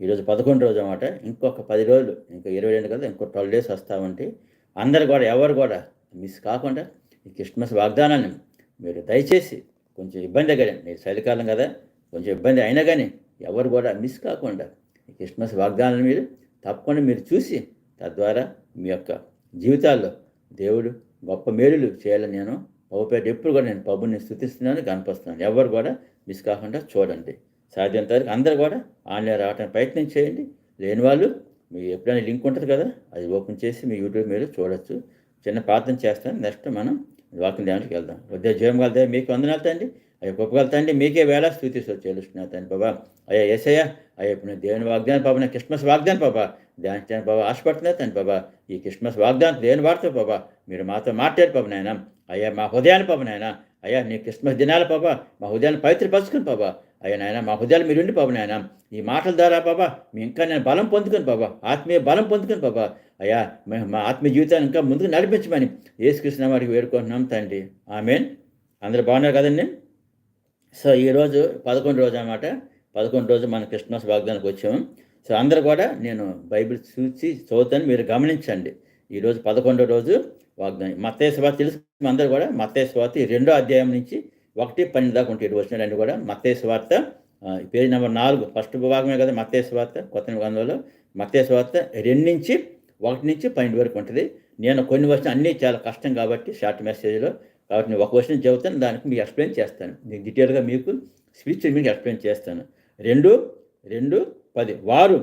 ఈరోజు పదకొండు రోజు అనమాట ఇంకొక పది రోజులు ఇంకా ఇరవై రెండు కదా ఇంకో ట్వెల్వ్ డేస్ వస్తామంటే అందరు కూడా ఎవరు కూడా మిస్ కాకుండా ఈ క్రిస్మస్ వాగ్దానాన్ని మీరు దయచేసి కొంచెం ఇబ్బంది కానీ మీరు చలికాలం కదా కొంచెం ఇబ్బంది అయినా కానీ ఎవరు కూడా మిస్ కాకుండా ఈ క్రిస్మస్ వాగ్దానాన్ని మీరు తప్పకుండా మీరు చూసి తద్వారా మీ యొక్క జీవితాల్లో దేవుడు గొప్ప మేలులు చేయాలని నేను పౌపేట ఎప్పుడు కూడా నేను పబ్బుని స్థుతిస్తున్నాను కనిపిస్తున్నాను ఎవరు కూడా మిస్ కాకుండా చూడండి. సాధ్యంత వరకు అందరు కూడా ఆన్లైన్ రావడానికి ప్రయత్నం చేయండి. లేని వాళ్ళు మీకు ఎప్పుడైనా లింక్ ఉంటుంది కదా అది ఓపెన్ చేసి మీ యూట్యూబ్ మీరు చూడొచ్చు. చిన్న ప్రార్థన చేస్తాను. నెక్స్ట్ మనం వాకింగ్ ధ్యానానికి వెళ్దాం. ఉదయ జీవం కలుతాయి మీకు వందనాలు తండ్రి. అయ్యా గొప్పగలుగుతాండి మీకే వేళ స్థుతి చేస్తున్నాను తండ్రి బాబా అయ్యా ఏసయ్య అయ్యా ఇప్పుడు నేను దేవుని వాగ్దానం బాబా నా క్రిస్మస్ వాగ్దానం బాబా ధ్యానించాను బాబా ఆశపడుతున్నా తండ్రి బాబా ఈ క్రిస్మస్ వాగ్దానం దేని వాడుతా బాబా మీరు మాతో మాట్లాడు బాబు నాయన. అయ్యా మా హృదయాన్ని బాబు నాయన. అయ్యా నీ క్రిస్మస్ దినాల పాప మా హృదయాన్ని పవిత్రపరచుకుని బాబా అయ్యా నాయన మా హృదయాలు మీరు ఉండి బాబు నాయన. ఈ మాటల ద్వారా బాబా మీ ఇంకా నేను బలం పొందుకుని బాబా ఆత్మీయ బలం పొందుకుని బాబా. అయ్యా మా ఆత్మీయ జీవితాన్ని ఇంకా ముందుకు నడిపించమని ఏసుకృష్ణ వారికి వేడుకుంటున్నాం తండ్రి. ఆమెన్. అందరు బాగున్నారు కదండి? సో ఈరోజు పదకొండు రోజు అన్నమాట. పదకొండు రోజు మన క్రిస్మస్ వాగ్దానికి వచ్చాము. సో అందరు కూడా నేను బైబిల్ చూసి చదువుతాను మీరు గమనించండి. ఈరోజు పదకొండో రోజు వాగ్దానం. మత్తయ్య స్వాతి తెలుసు అందరూ కూడా మత్తయ్య స్వాతి రెండో అధ్యాయం నుంచి ఒకటి పన్నెండు దాకా ఉంటాయి వచ్చిన రెండు కూడా మత్తేశ వార్త పేజ్ నెంబర్ నాలుగు ఫస్ట్ భాగమే కదా మత్తేశ వార్త కొత్త నిబంధనలో మత్తేశ వార్త రెండు నుంచి ఒకటి నుంచి పన్నెండు వరకు ఉంటుంది. నేను కొన్ని వచ్చిన అన్నీ చాలా కష్టం కాబట్టి షార్ట్ మెసేజ్లో కాబట్టి నేను ఒక క్వశ్చన్ చెబుతాను దానికి మీకు ఎక్స్ప్లెయిన్ చేస్తాను. నేను డీటెయిల్గా మీకు స్పీచ్ మీకు ఎక్స్ప్లెయిన్ చేస్తాను. రెండు రెండు పది వారు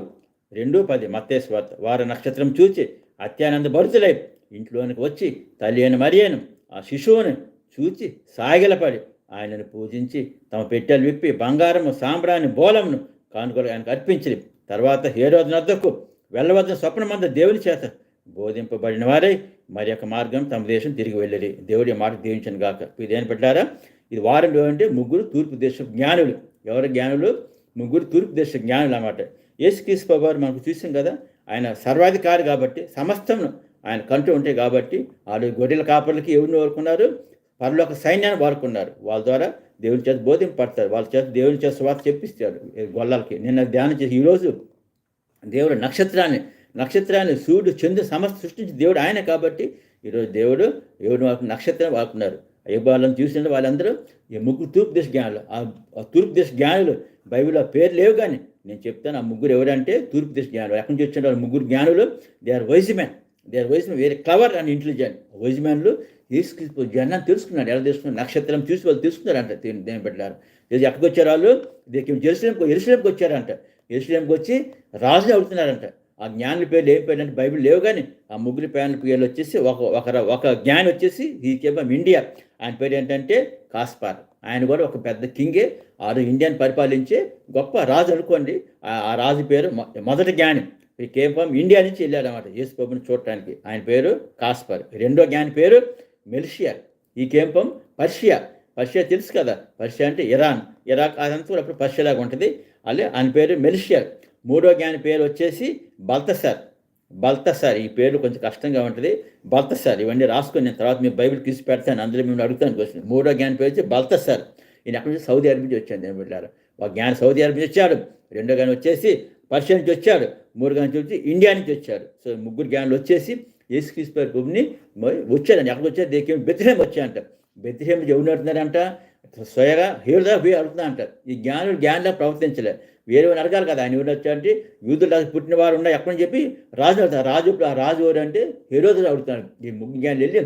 రెండు పది మత్తేశ్వార్త వారు నక్షత్రం చూచి అత్యానంద భరుతులై ఇంట్లోనికి వచ్చి తల్లి అయిన మరియను ఆ శిశువుని చూచి సాగిలపడి ఆయనను పూజించి తమ పెట్టెలు విప్పి బంగారము సాంబ్రాన్ని బోలమును కానుకలు ఆయనకు అర్పించిరి. తర్వాత హేరోజు నద్దకు వెళ్ళవద్ద స్వప్నమంద దేవుని చేత బోధింపబడిన వారై మరి యొక్క మార్గం తమ దేశం తిరిగి వెళ్ళరి. దేవుడి మాట దీవించను గాక. ఇదేం పెట్టారా ఇది వారంలో అంటే ముగ్గురు తూర్పు దేశ జ్ఞానులు. ఎవరు జ్ఞానులు? ముగ్గురు తూర్పు దేశ జ్ఞానులు అన్నమాట. యేసుక్రీస్తు ప్రభు మనకు చూసాం కదా ఆయన సర్వాధికారి కాబట్టి సమస్తం ఆయన కంటూ ఉంటాయి కాబట్టి వాళ్ళు గొర్రెల కాపర్లకి ఎవరిని కోరుకున్నారు? పరలోక సైన్యాన్ని వాడుకున్నారు. వాళ్ళ ద్వారా దేవుని చేత బోధింపడతారు వాళ్ళ చేత దేవుని చేత స్వాత చెప్పిస్తారు. గొల్లలకి. నిన్న ధ్యానం చేసి ఈరోజు దేవుడు నక్షత్రాన్ని నక్షత్రాన్ని సూర్యుడు చంద్రు సమస్త సృష్టించి దేవుడు ఆయన కాబట్టి ఈరోజు దేవుడు దేవుడు వారికి నక్షత్రం వాడుకున్నారు. అయ్యబాలను చూసిన వాళ్ళందరూ ఈ ముగ్గురు తూర్పు దేశ జ్ఞానులు. ఆ ఆ తూర్పు దేశ జ్ఞానులు బైబిల్లో పేరు లేవు కానీ నేను చెప్తాను. ఆ ముగ్గురు ఎవరంటే తూర్పు దేశ జ్ఞానులు. ఎక్కడి నుంచి వచ్చిన వాళ్ళు? ముగ్గురు జ్ఞానులు. They are wise man they are wise man very clever and intelligent wise మ్యాన్లు తీసుకు జనం తెలుసుకున్నాడు. ఎలా తెలుసుకున్నాడు? నక్షత్రం చూసి వాళ్ళు తెలుసుకున్నారంట. దేని పెట్టారు ఇది ఎక్కడికి వచ్చారు వాళ్ళు దీనికి జెరూసలేంకి ఎరుసలేంకి వచ్చారంట. ఎరుసలేంకి వచ్చి రాజు అడుగుతున్నారంట ఆ జ్ఞానుల పేర్లు ఏం పేరు అంటే బైబిల్ లేవు కానీ ఆ ముగ్గురు పేర్ల పేర్లు వచ్చేసి ఒక ఒక ఒక జ్ఞాని వచ్చేసి ఈ కేవలం ఇండియా. ఆయన పేరు ఏంటంటే కాస్పార్. ఆయన కూడా ఒక పెద్ద కింగే. ఆరు ఇండియాని పరిపాలించే గొప్ప రాజు అనుకోండి. ఆ రాజు పేరు మొదటి జ్ఞాని. ఈ కేవలం ఇండియా నుంచి వెళ్ళాడు అనమాట యేసు ప్రభుని చూడటానికి. ఆయన పేరు కాస్పర్. రెండో జ్ఞాని పేరు మెల్షియా ఈ కేంపం పర్షియా. పర్షియా తెలుసు కదా. పర్షియా అంటే ఇరాన్. ఇరాక్ అదంతా కూడా అప్పుడు పర్షియాలాగా ఉంటుంది. అలా ఆయన పేరు మెల్షియా మూడో గ్యాన్ పేరు వచ్చేసి బల్తసార్. బల్తసార్. ఈ పేరు కొంచెం కష్టంగా ఉంటుంది. బల్తసార్. ఇవన్నీ రాసుకొని నేను తర్వాత మీ బైబిల్ తీసి పెడతాను. అందులో మేము అడుగుతాను క్వశ్చన్. మూడో జ్ఞాన పేరు వచ్చి బల్తసార్. ఈయన అక్కడి నుంచి? సౌదీ అరబీ నుంచి వచ్చాను నేను బిడ్డారు. ఒక జ్ఞాన సౌదీ అరబీ నుంచి వచ్చాడు. రెండో జ్ఞాని వచ్చేసి పర్షియా నుంచి వచ్చాడు. మూడు జ్ఞాని నుంచి వచ్చి ఇండియా నుంచి వచ్చాడు. సో ముగ్గురు జ్ఞానులు వచ్చేసి యేసుక్రీస్తు పేరు భూమిని వచ్చాడండి. అక్కడ వచ్చే దేకేం బెత్తిహేం వచ్చాయంట బెత్తిహేం ఎవరు నడుతున్నారంట స్వయగా హేరుదా పోయి అడుగుతున్నా అంటారు ఈ జ్ఞానులు జ్ఞానంలో ప్రవర్తించలే. వేరే అడగాలి కదా. ఆయన ఎవరు వచ్చారంటే? యూదులు పుట్టిన వారు ఉన్నాయి. ఎక్కడని చెప్పి? రాజు అడుగుతారు రాజు ఇప్పుడు ఆ రాజు ఎవరు అంటే? హేరోదులు అడుగుతాడు ఈ ముగ్గు జ్ఞానులు వెళ్ళి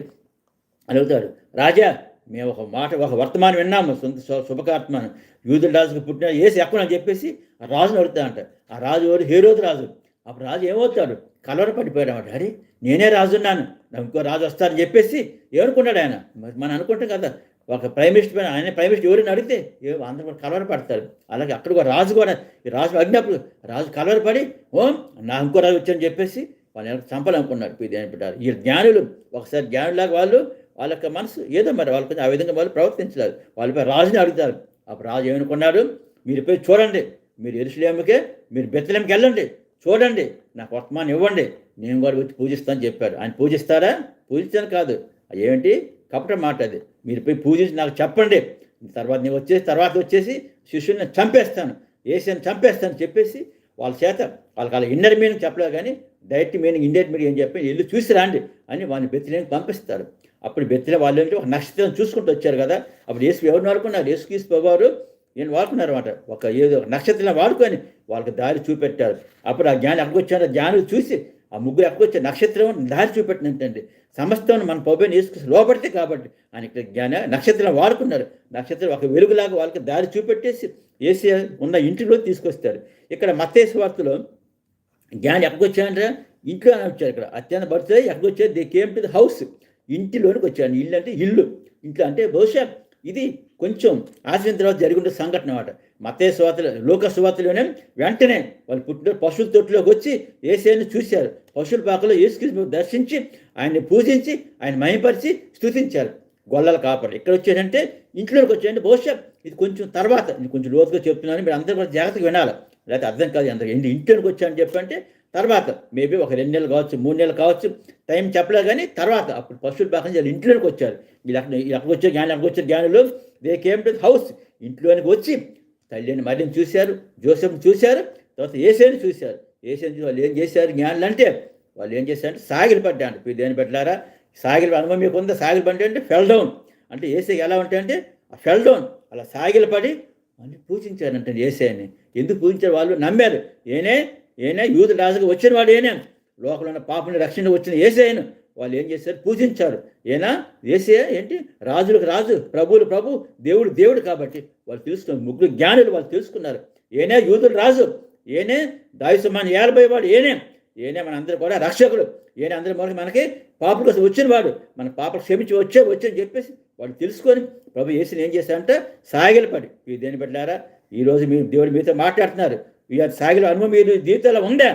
అడుగుతాడు రాజా మేము ఒక మాట ఒక వర్తమానం విన్నాము. సొంత శుభకార్తమానం యూదుల రాజుకు పుట్టిన ఏసి ఎక్కడని చెప్పేసి ఆ అడుగుతా అంట ఆ రాజు ఎవరు? హేరోదు రాజు. అప్పుడు రాజు ఏమవుతాడు? కలవర పడిపోయాడు అన్నమాట అరే నేనే రాజున్నాను. ఇంకో రాజు వస్తారని చెప్పేసి ఏమనుకున్నాడు ఆయన. మరి మనం అనుకుంటాం కదా ఒక ప్రైమ్ మినిస్టర్ పైన ఆయన ప్రైమ్ మినిస్టర్ ఎవరిని అడిగితే ఏ అందరూ కూడా కలవర పడతారు. అలాగే అక్కడ కూడా రాజు కూడా ఈ రాజు అడిగినప్పుడు రాజు కలవర పడి ఓ నా ఇంకో రాజు వచ్చని చెప్పేసి వాళ్ళు చంపాలనుకున్నారు ఇది పెట్టారు ఈ జ్ఞానులు ఒకసారి జ్ఞానులాగా వాళ్ళు వాళ్ళ యొక్క మనసు ఏదో మరి వాళ్ళ ఆ విధంగా వాళ్ళు ప్రవర్తించలేదు. వాళ్ళపై రాజుని అడుగుతారు. అప్పుడు రాజు ఏమనుకున్నాడు మీరు పోయి చూడండి. మీరు ఎరుసలేముకే మీరు బెత్తలేమికి వెళ్ళండి. చూడండి. నాకు వర్తమానం ఇవ్వండి. నేను కూడా వచ్చి పూజిస్తాను చెప్పాడు. ఆయన పూజిస్తారా పూజించాను కాదు. ఏంటి కపట మాట అది. మీరు పోయి పూజించి నాకు చెప్పండి. తర్వాత నేను వచ్చేసి తర్వాత వచ్చేసి శిష్యుని చంపేస్తాను. ఏసీని చంపేస్తాను చెప్పేసి వాళ్ళ చేత వాళ్ళకి వాళ్ళ ఇన్నర్ మీనింగ్ చెప్పలేదు కానీ డైరెక్ట్ మీనింగ్ ఇండియట్ మీనింగ్ ఏం చెప్పి వెళ్ళి చూసి రండి అని వాళ్ళని బెత్తిలేని పంపిస్తారు. అప్పుడు బెత్తిలే వాళ్ళు ఏంటి ఒక నక్షత్రం చూసుకుంటూ వచ్చారు కదా. అప్పుడు యేసు ఎవరిని వరకు యేసు క్రీస్తు పోవారు నేను వాడుకున్నారు అనమాట ఒక ఏదో నక్షత్రం వాడుకొని వాళ్ళకి దారి చూపెట్టారు. అప్పుడు ఆ జ్ఞాని ఎక్కడికి జ్ఞానులు చూసి ఆ ముగ్గురు ఎక్కడికి నక్షత్రం దారి చూపెట్టినట్టండి. సమస్తం మన పబ్బని వేసుకుని లోపడితే కాబట్టి ఆయన ఇక్కడ జ్ఞాన నక్షత్రం వాడుకున్నారు. నక్షత్రం ఒక వెలుగులాగా వాళ్ళకి దారి చూపెట్టేసి వేసి ఉన్న ఇంటిలో తీసుకొస్తారు. ఇక్కడ మత్తేసు వార్తలో జ్ఞాని ఎక్కడికి వచ్చాడంటే ఇంట్లో వచ్చారు ఇక్కడ. అత్యంత పడితే ఎక్కడికి వచ్చారు they came to the house. ఇంటిలోనికి వచ్చాను ఇల్లు అంటే ఇల్లు. ఇంట్లో అంటే బహుశా ఇది కొంచెం ఆశ్రయం తర్వాత జరిగిన సంఘటన అనమాట మతే స్వాతలు లోక స్వాతలోనే వెంటనే వాళ్ళు పుట్టిన పశువుల తొట్టులోకి వచ్చి ఏసేని చూశారు. పశువుల పాకలో ఏసుకృష్ణ దర్శించి ఆయన్ని పూజించి ఆయన మయపరిచి స్తుతించారు. గొల్లల కాపరు ఇక్కడ వచ్చేటంటే ఇంట్లోకి వచ్చేయండి బహుశా ఇది కొంచెం తర్వాత కొంచెం లోతుగా చెప్తున్నాను మీరు అందరూ కూడా జాగ్రత్తగా వినాలి. లేకపోతే అర్థం కాదు అందరూ ఇంట్లోకి వచ్చాయని చెప్పంటే తర్వాత మేబీ ఒక రెండు నెలలు కావచ్చు మూడు నెలలు కావచ్చు టైం చెప్పలేదు కానీ తర్వాత అప్పుడు పశువుల పాకం చేయాలి ఇంట్లోనికి వచ్చారు. వీళ్ళు అక్కడ ఎక్కడికి వచ్చే జ్ఞానం ఎక్కడికి వచ్చే జ్ఞానులు దే కేమ్ టు హౌస్ ఇంట్లోనికి వచ్చి తల్లిని మరిని చూశారు జోసెఫ్ని చూశారు తర్వాత ఏసేని చూశారు. ఏసేని చూసి వాళ్ళు ఏం చేశారు జ్ఞానులు అంటే వాళ్ళు ఏం చేశారంటే సాగిలి పడ్డాను మీరు దేని పెట్టారా సాగిలి అనుభవం మీకు ఉందా? సాగిలి పడ్డా అంటే ఫెల్ డౌన్ అంటే ఏసే ఎలా ఉంటాయంటే ఆ ఫెల్ డౌన్ అలా సాగిలి పడి అని పూజించారంటే ఏసేని. ఎందుకు పూజించారు? వాళ్ళు నమ్మారు. ఏనే? ఏనే? యూదు రాజుగా వచ్చిన వాడు ఏనే? లోకంలో ఉన్న పాపని రక్షణ వచ్చిన ఏసేయను వాళ్ళు ఏం చేశారు? పూజించారు. ఏనా? ఏసే ఏంటి? రాజులకు రాజు ప్రభువులు ప్రభు దేవుడు దేవుడు కాబట్టి వాళ్ళు తెలుసుకున్నారు. ముగ్గురు జ్ఞానులు వాళ్ళు తెలుసుకున్నారు. ఏనే? యూదులు రాజు. ఏనే? దాయుసమాన్ ఏలబై వాడు ఏనే? ఏనే? మన అందరూ కూడా రక్షకుడు ఏనే? అందరి మనకి మనకి పాపల కోసం వచ్చిన వాడు. మన పాపలు క్షమించి వచ్చే వచ్చని చెప్పేసి వాళ్ళు తెలుసుకొని ప్రభు ఏసుని ఏం చేశారంటే సాగిలపడి. ఈ దేని పెట్టారా ఈరోజు మీరు దేవుడు మీతో మాట్లాడుతున్నారు. ఇక సాగిలో అనుభవం మీరు జీవితంలో ఉందా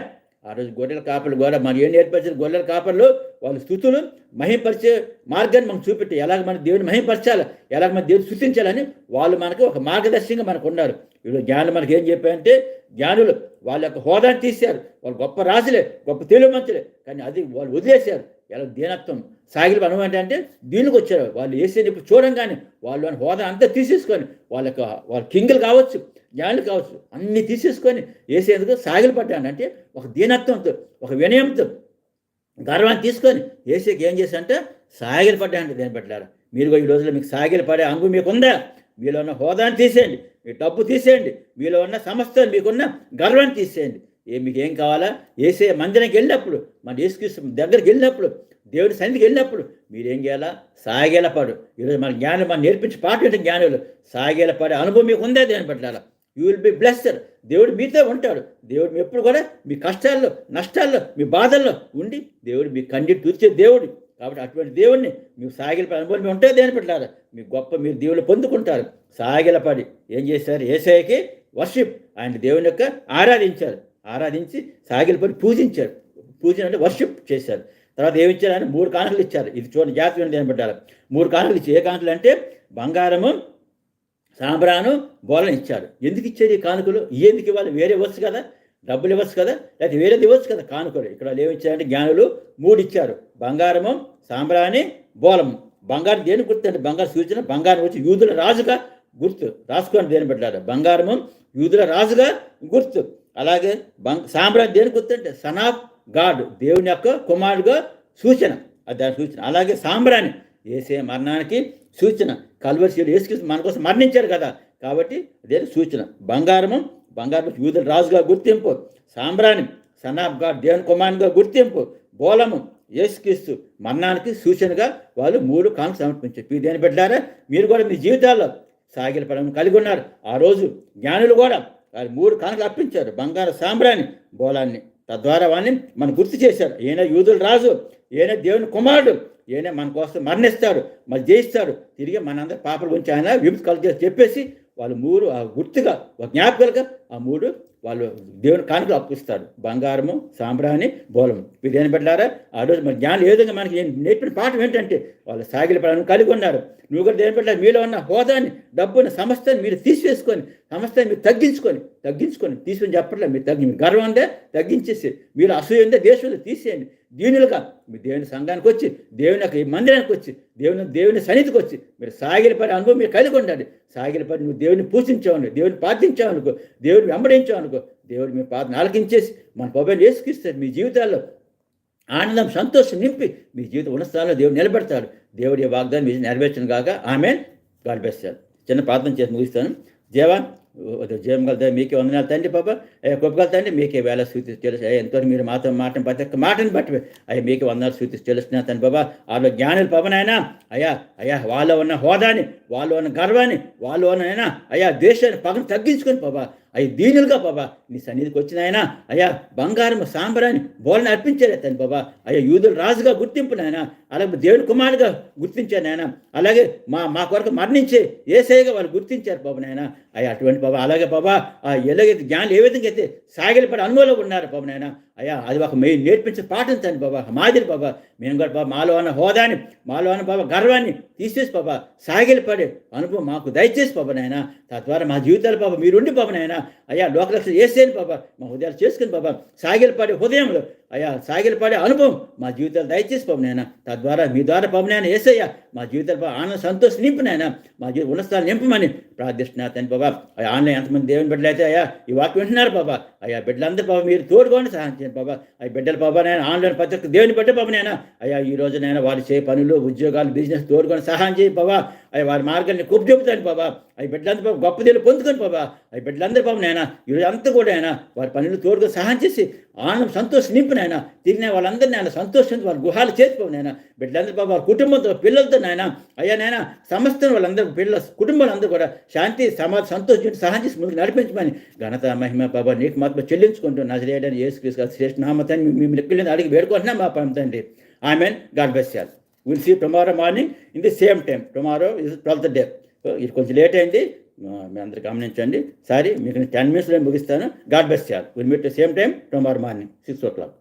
ఆ రోజు గొర్రెల కాపర్లు కూడా మరి ఏం నేర్పించిన గొర్రెల కాపర్లు వాళ్ళ స్థుతులు మహింపరిచే మార్గాన్ని మనం చూపెట్టి ఎలాగ మన దేవుని మహింపరచాలి ఎలాగ మన దేవుడు స్థుతించాలని వాళ్ళు మనకు ఒక మార్గదర్శకంగా మనకు ఉన్నారు. ఇప్పుడు జ్ఞానులు మనకి ఏం చెప్పారంటే జ్ఞానులు వాళ్ళ యొక్క హోదాని తీశారు. వాళ్ళు గొప్ప రాజులే గొప్ప తెలుగు మంచులే కానీ అది వాళ్ళు వదిలేశారు. ఎలా దీనత్వం సాగిలి అనుభవం అంటే అంటే దీనికి వచ్చారు. వాళ్ళు వేసేది ఇప్పుడు చూడంగానే వాళ్ళు అని హోదా అంతా తీసేసుకొని వాళ్ళ యొక్క వాళ్ళ కింగులు కావచ్చు జ్ఞానులు కావచ్చు అన్నీ తీసేసుకొని వేసేందుకు సాగిలి పడ్డాను అంటే ఒక దీనత్వంతో ఒక వినయంతో గర్వాన్ని తీసుకొని ఏసీకి ఏం చేశారంటే సాగిలి పడ్డాయండి దేని పెట్టారు మీరు ఈ రోజుల్లో మీకు సాగిలి పడే అంగు మీకు ఉందా మీలో ఉన్న హోదాని తీసేయండి. మీ డబ్బు తీసేయండి. మీలో ఉన్న సమస్త మీకున్న గర్వాన్ని తీసేయండి. ఏ మీకు ఏం కావాలా? ఏసే మందిరానికి వెళ్ళినప్పుడు మన యేసుక్రీస్తు దగ్గరికి వెళ్ళినప్పుడు దేవుడి సన్నిధికి వెళ్ళినప్పుడు మీరేం చేయాలా? సాగేలపాడు. ఈరోజు మన జ్ఞానం మనం నేర్పించి పాటు ఏంటి జ్ఞానులు? సాగేలపాడే అనుభవం మీకు ఉందా దేని పట్ల యూ విల్ బి బ్లెస్డ్ దేవుడు మీతో ఉంటాడు. దేవుడు ఎప్పుడు కూడా మీ కష్టాల్లో నష్టాల్లో మీ బాధల్లో ఉండి దేవుడు మీ కన్నీరు తూర్చే దేవుడు. కాబట్టి అటువంటి దేవుడిని మీకు సాగిలపడి అనుభవం ఉంటే దేని పెట్టారు మీ గొప్ప మీరు దేవుళ్ళు పొందుకుంటారు. సాగిలపడి ఏం చేశారు? ఏసఐకి వర్షిప్. ఆయన దేవుని యొక్క ఆరాధించారు. ఆరాధించి సాగిలపడి పూజించారు. పూజ అంటే వర్షిప్ చేశారు. తర్వాత ఏమి ఇచ్చారు? ఆయన మూడు కానుకలు ఇచ్చారు. ఇది చూడండి జాతీయ దేని పెట్టారు మూడు కానుకలు ఇచ్చి ఏ కానుకలు అంటే బంగారము సాంబ్రాను బోలను ఇచ్చారు ఎందుకు ఇచ్చేది ఈ కానుకలు? ఎందుకు ఇవ్వాలి? వేరే ఇవ్వచ్చు కదా. డబ్బులు ఇవ్వచ్చు కదా. లేకపోతే వేరేది ఇవ్వచ్చు కదా కానుకలు. ఇక్కడ ఏమి ఇచ్చారంటే జ్ఞానులు మూడు ఇచ్చారు బంగారము సాంబ్రాణి బోలము బంగారం దేని గుర్తు అంటే బంగారు సూచన బంగారం వచ్చి యూదుల రాజుగా గుర్తు. రాసుకోండి దేని పెట్టారు బంగారము యూదుల రాజుగా గుర్తు. అలాగే బంగ్ సాంబ్రాణి దేని గుర్తు అంటే సన్ ఆఫ్ గాడ్ దేవుని యొక్క కుమారుడుగా సూచన. అది దాని సూచన. అలాగే సాంబ్రాణి వేసే మరణానికి సూచన. కల్వరిశీలు ఏసుక్రీస్తు మన కోసం మరణించారు కదా. కాబట్టి అదే సూచన. బంగారము బంగారం యూదుల రాజుగా గుర్తింపు. సాంబ్రాణి సన్ ఆఫ్ గాడ్ దేవుని కుమారునిగా గుర్తింపు. బోలము యేసుక్రీస్తు మరణానికి సూచనగా వాళ్ళు మూడు కానుక సమర్పించారు. మీరు దేని పెట్టారా మీరు కూడా మీ జీవితాల్లో సాగిల పడడం కలిగి ఉన్నారు. ఆ రోజు జ్ఞానులు కూడా వారి మూడు కానుకలు అర్పించారు. బంగార సాంబ్రాన్ని బోలాన్ని. తద్వారా వాడిని మనం గుర్తు చేశారు. ఈయన యూదుల రాజు ఈయన దేవుని కుమారుడు. ఏనే మన కోసం మరణిస్తాడు మరి జయిస్తాడు తిరిగి మనందరి పాపల గురించి ఆయన విభూతి కలిగి చెప్పేసి వాళ్ళు మూడు ఆ గుర్తుగా ఒక జ్ఞాపకాలుగా ఆ మూడు వాళ్ళు దేవుని కానుకలు అప్పిస్తారు బంగారము సాంబ్రాణి బోలము. మీరు పెట్టారా ఆ రోజు మన జ్ఞానం ఏ విధంగా మనకి నేర్పిన పాఠం ఏంటంటే వాళ్ళు సాగిల పడాలని కలిగి ఉన్నారు. నువ్వు కూడా దేని పెట్టారు మీలో ఉన్న హోదాన్ని డబ్బుని సమస్తాన్ని మీరు తీసివేసుకొని సమస్తాన్ని మీరు తగ్గించుకొని తగ్గించుకొని తీసుకొని చెప్పట్లేదు. మీరు తగ్గి మీ గర్వం ఉందే? తగ్గించేసి మీరు అసూయ ఉందే? దేశంలో తీసేయండి. దీనులుగా మీ దేవుని సంఘానికి వచ్చి దేవుని యొక్క మందిరానికి వచ్చి దేవుని దేవుని సన్నిధికి వచ్చి మీరు సాగిలపడి అనుభవం మీరు కలిగి ఉండాలి. సాగిలపడి నువ్వు దేవుని పూజించావు దేవుని ప్రార్థించావు అనుకో దేవుని వెంబడించావు అనుకో దేవుడు మీ ప్రార్థన ఆలకించేసి మన పొబైలు వేసుకిస్తారు మీ జీవితాల్లో ఆనందం సంతోషం నింపి మీ జీవితం ఉన్న స్థానంలో దేవుడు నిలబెడతాడు. దేవుడి వాగ్దానం మీరు నెరవేర్చను కాక ఆమె గాడ్ చిన్న ప్రార్థన చేసి ముగిస్తాను. దేవా జీవం గల మీకే వందనాలు తండ్రి పాప అయ్యా గొప్పగల తండ్రి మీకే వేళ సూచి తెలుసు అయ్యా ఎంతో మీరు మాతో మాటను ప్రతి ఒక్క మాటను బట్టి అయ్యా మీకే వందనాలు సూచి తెలుస్తున్నా తండ్రి బాబా వాళ్ళు జ్ఞానులు పాపనైనా అయ్యా అయ్యా వాళ్ళు ఉన్న హోదాని వాళ్ళు ఉన్న గర్వాన్ని వాళ్ళు ఉన్నైనా అయ్యా దేశాన్ని పగను తగ్గించుకొని బాబా అవి దీనులుగా బాబా నీ సన్నిధికి వచ్చిన ఆయన అయ్యా బంగారం సాంబరాన్ని బోలని అర్పించారు తను బాబా. అయ్యా యూదులు రాజుగా గుర్తింపు నాయన అలాగే దేవుని కుమారుడుగా గుర్తించారు నాయన. అలాగే మా మా కొరకు మరణించే ఏసైగా వాళ్ళు గుర్తించారు బాబు నాయన. అయ్యా అటువంటి బాబా అలాగే బాబా ఆ ఎలాగైతే జ్ఞానులు ఏ విధంగా అయితే సాగిలపడి అనుభవంలో ఉన్నారు బాబు నాయన అయ్యా అది ఒక మెయిన్ నేర్పించే పాఠం తండ్రి బాబా మాదిరి బాబా. మేము కూడా బాబా మాలో అన్న హోదాని మాలో అన్న బాబా గర్వాన్ని తీసేసి బాబా సాగిలపడే అనుభవం మాకు దయచేసి బాబా నాయన తద్వారా మా జీవితాలు బాబా మీరుండి బాబా నాయన అయ్యా లోకలక్ష వేసేయండి బాబా మా హృదయాలు చేసుకుని బాబా సాగిలపడే హృదయంలో అయ్యా సాగిలపడే అనుభవం మా జీవితాలు దయచేసి బాబు తద్వారా మీ ద్వారా బాబు నాయన ఏసయ్యా మా జీవితాలు ఆనంద సంతోషం నింపునాయన మా జీవిత ఉన్నతాలు నింపమని ప్రార్థిస్తున్నా తండ్రి బాబా. అయ్యా ఆన్లైన్ ఎంతమంది దేవుని బిడ్డలు అయితే అయ్యా ఈ వాక్యం వింటున్నారు బాబా. అయ్యా బిడ్డలందరూ బాబా మీరు తోడుకోండి సహాయం చేయండి బాబా. అయ్యా బిడ్డలు బాబా నేను ఆన్లైన్ ప్రతి ఒక్క దేవుని బిడ్డ బాబు అయ్యా ఈ రోజు నేను వారు చేయ పనులు ఉద్యోగాలు బిజినెస్ తోడుకొని సహాయం చేయి బాబా. అవి వారి మార్గాన్ని కుప్ప చెబుతాను బాబా అవి బిడ్డలందరూ బాబు గొప్ప దేవులు పొందుకొని బాబా అవి బిడ్డలందరూ బాబు నాయన ఈరోజు అంతా కూడా ఆయన వారి పనులు తోడుగా సహాయం చేసి ఆనందం సంతోషం నింపు నాయన తిరిగిన వాళ్ళందరినీ ఆయన సంతోషం వారి గుహాలు చేసిపోవు నాయన బిడ్డలందరూ బాబు వారి కుటుంబంతో పిల్లలతో నాయన అయ్యా నాయన సమస్తం వాళ్ళందరూ పిల్లల కుటుంబాలందరూ కూడా శాంతి సమాధి సంతోషం సహాయం చేసి ముందుకు నడిపించమని ఘనత మహిమ బాబా నీకు మాత్రం చెల్లించుకుంటూ నజరేయడానికి ఏసుక్రీస్ శ్రేష్ఠ నామతాన్ని మేము లెక్కలేదు అడిగి వేడుకుంటున్నాం మా పంతండి amen. God bless will see tomorrow morning in the same time tomorrow is twelfth day ఇది కొంచెం లేట్ అయింది. మీ అందరు గమనించండి. సారీ మీకు టెన్ మినిట్స్లో ముగిస్తాను. గాడ్ బెస్ట్ చేయాలి will meet same time tomorrow morning six o'clock